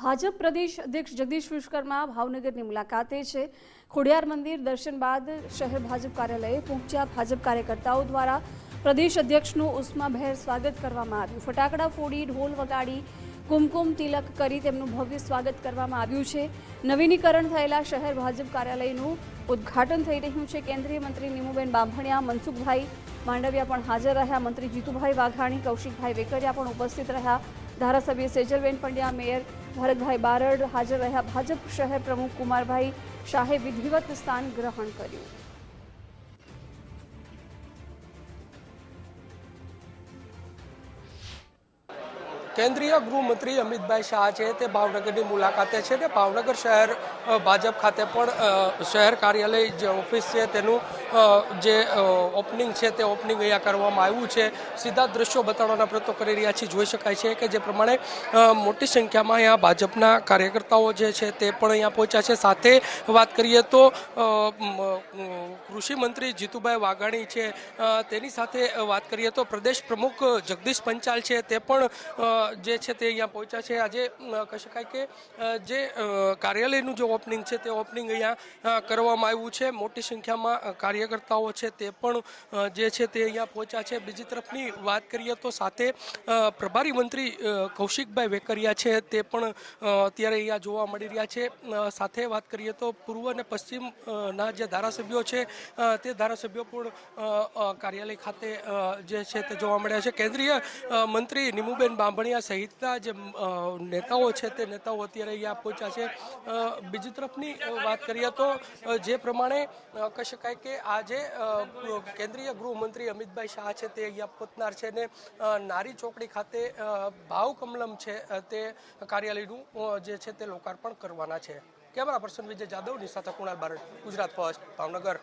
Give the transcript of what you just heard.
ભાજપ પ્રદેશ અધ્યક્ષ જગદીશ વિશ્વકર્મા ભાવનગરની મુલાકાતે છે. ખોડિયાર મંદિર દર્શન બાદ શહેર ભાજપ કાર્યાલયે પહોંચ્યા. ભાજપ કાર્યકર્તાઓ દ્વારા પ્રદેશ અધ્યક્ષનું ઉષ્માભેર સ્વાગત કરવામાં આવ્યું. ફટાકડા ફોડી, ઢોલ વગાડી, કુમકુમ તિલક કરી તેમનું ભવ્ય સ્વાગત કરવામાં આવ્યું છે. નવીનીકરણ થયેલા શહેર ભાજપ કાર્યાલયનું ઉદ્ઘાટન થઈ રહ્યું છે. કેન્દ્રીય મંત્રી નીમુબેન બાંભણિયા, મનસુખભાઈ માંડવિયા પણ હાજર રહ્યા. મંત્રી જીતુભાઈ વાઘાણી, કૌશિકભાઈ વેકરિયા પણ ઉપસ્થિત રહ્યા. ધારાસભ્ય સેજલબેન પંડ્યા, મેયર ભરતભાઈ બારડ હાજર રહ્યા. ભાજપ શહેર પ્રમુખ કુમારભાઈ શાહે વિધિવત સ્થાન ગ્રહણ કર્યું. કેન્દ્રીય ગૃહમંત્રી અમિતભાઈ શાહ છે તે ભાવનગરની મુલાકાતે છે ને ભાવનગર શહેર ભાજપ ખાતે પણ શહેર કાર્યાલય જે ઓફિસ છે તેનું જે ઓપનિંગ છે તે ઓપનિંગ અહીંયા કરવામાં આવ્યું છે. સીધા દ્રશ્યો બતાવવાના પ્રયત્નો કરી રહ્યા છીએ. જોઈ શકાય છે કે જે પ્રમાણે મોટી સંખ્યામાં અહીંયા ભાજપના કાર્યકર્તાઓ જે છે તે પણ અહીંયા પહોંચ્યા છે. સાથે વાત કરીએ તો કૃષિમંત્રી કૃષિ મંત્રી જીતુભાઈ વાઘાણી છે. તેની સાથે વાત કરીએ તો પ્રદેશ પ્રમુખ જગદીશ પંચાલ છે. તે પણ જે છે તે અહીંયા પહોંચ્યા છે. આજે કહી શકાય કે જે કાર્યાલયનું જે ઓપનિંગ છે તે ઓપનિંગ અહીંયા કરવામાં આવ્યું છે. મોટી સંખ્યામાં કાર્યકર્તાઓ છે તે પણ જે છે તે અહીંયા પહોંચ્યા છે. બીજી તરફની વાત કરીએ તો સાથે પ્રભારી મંત્રી કૌશિકભાઈ વેકરિયા છે તે પણ અત્યારે અહીંયા જોવા મળી રહ્યા છે. સાથે વાત કરીએ તો પૂર્વ અને પશ્ચિમના જે ધારાસભ્યો છે તે ધારાસભ્યો પણ કાર્યાલય ખાતે જે છે તે જોવા મળ્યા છે. કેન્દ્રીય મંત્રી નિમુબેન બાંભણિયા સહિતના જે નેતાઓ છે તે નેતાઓ અત્યારે અહીંયા પહોંચ્યા છે. બીજી તરફની વાત કરીએ તો જે પ્રમાણે કહી શકાય કે આજે કેન્દ્રીય ગૃહમંત્રી અમિતભાઈ શાહ છે તે અહીંયા પહોંચનાર છે ને નારી ચોકડી ખાતે ભાવ કમલમ છે તે કાર્યાલયનું જે છે તે લોકાર્પણ કરવાના છે. કેમેરા પર્સન વિજય જાદવની સાથે કુણાલ બારડ, ગુજરાત ફર્સ્ટ, ભાવનગર.